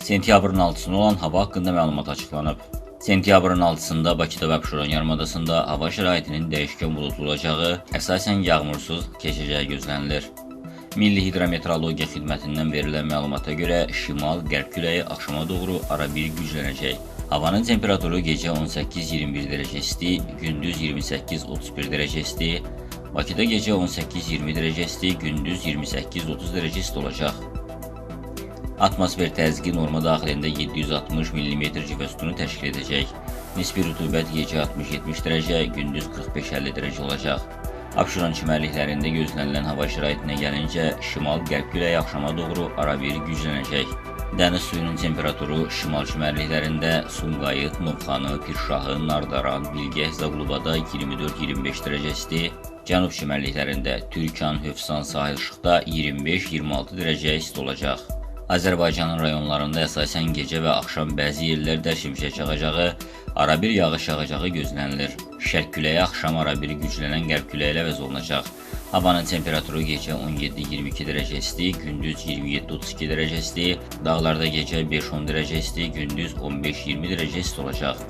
Sentyabrın 6-sına olan hava haqqında məlumat açıqlanıb. Sentyabrın 6-sında Bakıda və Abşeron yarımadasında hava şəraitinin dəyişkən buludlu olacağı, əsasən yağmursuz keçəcəyi gözlənilir. Milli Hidrometeorologiya Xidmətindən verilən məlumata görə şimal-qərb küləyi axşama doğru arabir güclənəcək. Havanın temperaturu gecə 18-21 dərəcə isti, gündüz 28-31 dərəcə isti, Bakıda gecə 18-20 dərəcə isti, gündüz 28-30 dərəcə isti olacaq. Atmosfer təzyiqi norma daxilində 760 mm civə sütunu təşkil edəcək. Nisbi rütubət gecə 60-70 dərəcə, gündüz 45-50 dərəcə olacaq. Abşeron çimərliklərində gözlənilən hava şəraitinə gəlincə, şimal-qərb küləyi axşama doğru arabir güclənəcək. Dəniz suyunun temperaturu şimal çimərliklərində Sumqayıt, Novxanı, Pirşahı, Nardaran, Bilgəh, Zaqlubada 24-25 dərəcə isti, cənub çimərliklərində Türkan, Hövsan, Sahil Şıxda 25-26 dərəcə isti olacaq. Azərbaycanın rayonlarında əsasən gecə və axşam bəzi yerlərdə şimşək çaxacağı, arabir yağış yağacağı gözlənilir. Şərq küləyi axşam arabir güclənən qərb küləyi ilə əvəz olunacaq. Havanın temperaturu gecə 17-22 dərəcə isti, gündüz 27-32 dərəcə isti, dağlarda gecə 5-10 dərəcə isti, gündüz 15-20 dərəcə isti olacaq.